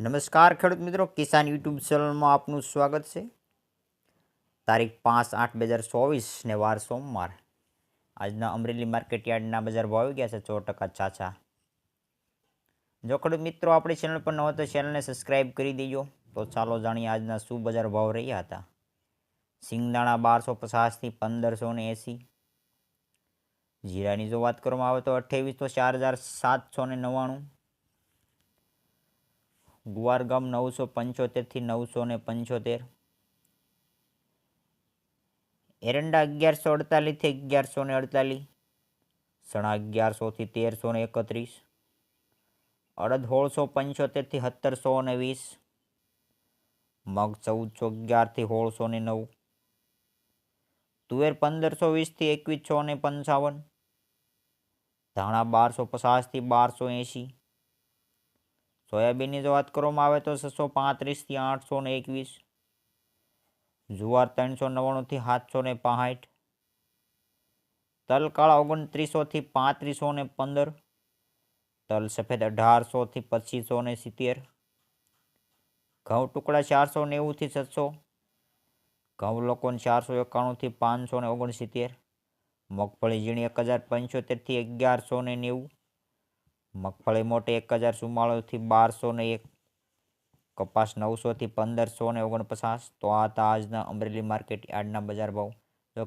નમસ્કાર ખેડૂત મિત્રો, કિસાન યુટ્યુબ ચેનલમાં આપનું સ્વાગત છે. તારીખ પાંચ આઠ બે હજાર ચોવીસને વાર સોમવાર. આજના અમરેલી માર્કેટ યાર્ડના બજાર ભાવ આવી ગયા છે સો ટકા ચાચા. જો ખેડૂત મિત્રો, આપણી ચેનલ પર ન હોય તો ચેનલને સબસ્ક્રાઈબ કરી દેજો. તો ચાલો જાણીએ આજના શું બજાર ભાવ રહ્યા હતા. સિંગદાણા બારસો પચાસથી પંદરસો ને એંસી. જીરાની જો વાત કરવામાં આવે તો અઠ્યાવીસો ચાર હજાર સાતસો ને નવ્વાણું. ગુવારગામ નવસો પંચોતેરથી નવસો ને પંચોતેર. એરંડા અગિયારસો અડતાલીસથી અગિયારસો ને અડતાલીસ. સણા અગિયારસોથી તેરસો ને એકત્રીસ. અડદ હોળસો પંચોતેરથી સત્તરસો ને વીસ. મગ ચૌદસો અગિયારથી હોળસો ને નવ. તુવેર પંદરસો વીસથી એકવીસો ને પંચાવન. ધાણા બારસો પચાસથી બારસો એંશી. સોયાબીનની જો વાત કરવામાં આવે તો છસો પાંત્રીસથી આઠસો ને એકવીસ, જુવાર ત્રણસો નવ્વાણુંથી સાતસો ને પાંઠ તલ કાળા ઓગણત્રીસોથી પાંત્રીસો ને પંદર, તલ સફેદ અઢારસોથી પચીસો ને સિત્તેર, ઘઉં ટુકડા ચારસો નેવુંથી છસો, ઘઉં લોકોને ચારસો એકાણુંથી પાંચસો ને ઓગણસિત્તેર, મગફળી ઝીણી એક હજાર પંચોતેરથી અગિયારસો ને નેવું મગફળી મોટી એક હજાર ચુમ્માળીસથી બારસો ને એક, કપાસ નવસોથી પંદરસો ને ઓગણપચાસ, તો આ હતા આજના અમરેલી માર્કેટ યાર્ડના બજાર ભાવ.